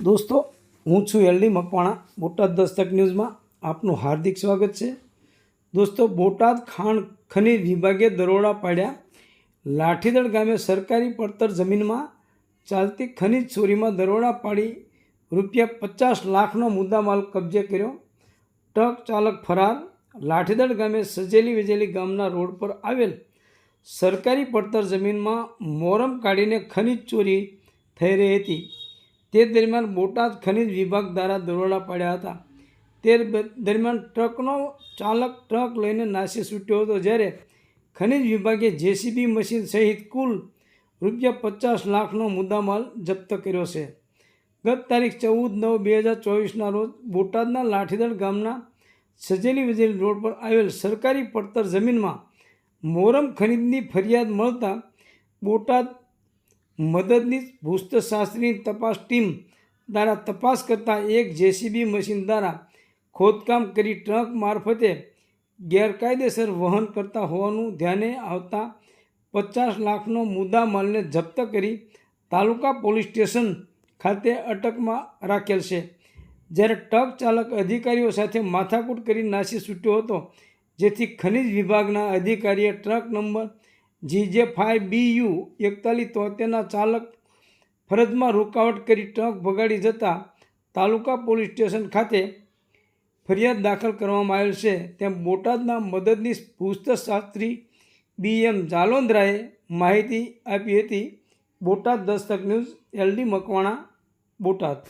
દોસ્તો, હું છું એલડી મકવાણા, બોટાદ દસ્તક ન્યૂઝમાં આપનું હાર્દિક સ્વાગત છે. દોસ્તો, બોટાદ ખાણ ખનીજ વિભાગે દરોડા પાડ્યા. લાઠીદળ ગામે સરકારી પડતર જમીનમાં ચાલતી ખનીજ ચોરીમાં દરોડા પાડી રૂપિયા પચાસ લાખનો મુદ્દામાલ કબજે કર્યો. ટ્રક ચાલક ફરાર. લાઠીદળ ગામે સજેલી વિજેલી ગામના રોડ પર આવેલ સરકારી પડતર જમીનમાં મોરમ કાઢીને ખનીજ ચોરી થઈ રહી હતી. તે દરમિયાન બોટાદ ખનિજ વિભાગ દ્વારા દરોડા પાડ્યા હતા. તે દરમિયાન ટ્રકનો ચાલક ટ્રક લઈને નાસી છૂટ્યો હતો જ્યારે ખનીજ વિભાગે જેસીબી મશીન સહિત કુલ રૂપિયા પચાસ લાખનો મુદ્દામાલ જપ્ત કર્યો છે. ગત તારીખ ચૌદ નવ બે હજાર ચોવીસના રોજ બોટાદના લાઠીદળ ગામના સજેલી વજેલી રોડ પર આવેલ સરકારી પડતર જમીનમાં મોરમ ખનીજની ફરિયાદ મળતા બોટાદ મદદની ભૂસ્તશાસ્ત્રીની તપાસ ટીમ દ્વારા તપાસ કરતા એક જેસીબી મશીન દ્વારા ખોદકામ કરી ટ્રક મારફતે ગેરકાયદેસર વહન કરતા હોવાનું ધ્યાને આવતા પચાસ લાખનો મુદ્દા માલને જપ્ત કરી તાલુકા પોલીસ સ્ટેશન ખાતે અટકમાં રાખેલ છે. જ્યારે ટ્રક ચાલક અધિકારીઓ સાથે માથાકૂટ કરી નાસી છૂટ્યો હતો, જેથી ખનિજ વિભાગના અધિકારીએ truck number GJ five B U એકતાલીસ તોતેરના ચાલક ફરજમાં રોકાવટ કરી ટ્રક ભગાડી જતા તાલુકા પોલીસ સ્ટેશન ખાતે ફરિયાદ દાખલ કરવામાં આવેલ છે. તેમ બોટાદના મદદનીશ ભૂસ્તશાસ્ત્રી બી એમ જાલોંદ્રાએ માહિતી આપી હતી. Botad Dastak news LD Makwana, Botad.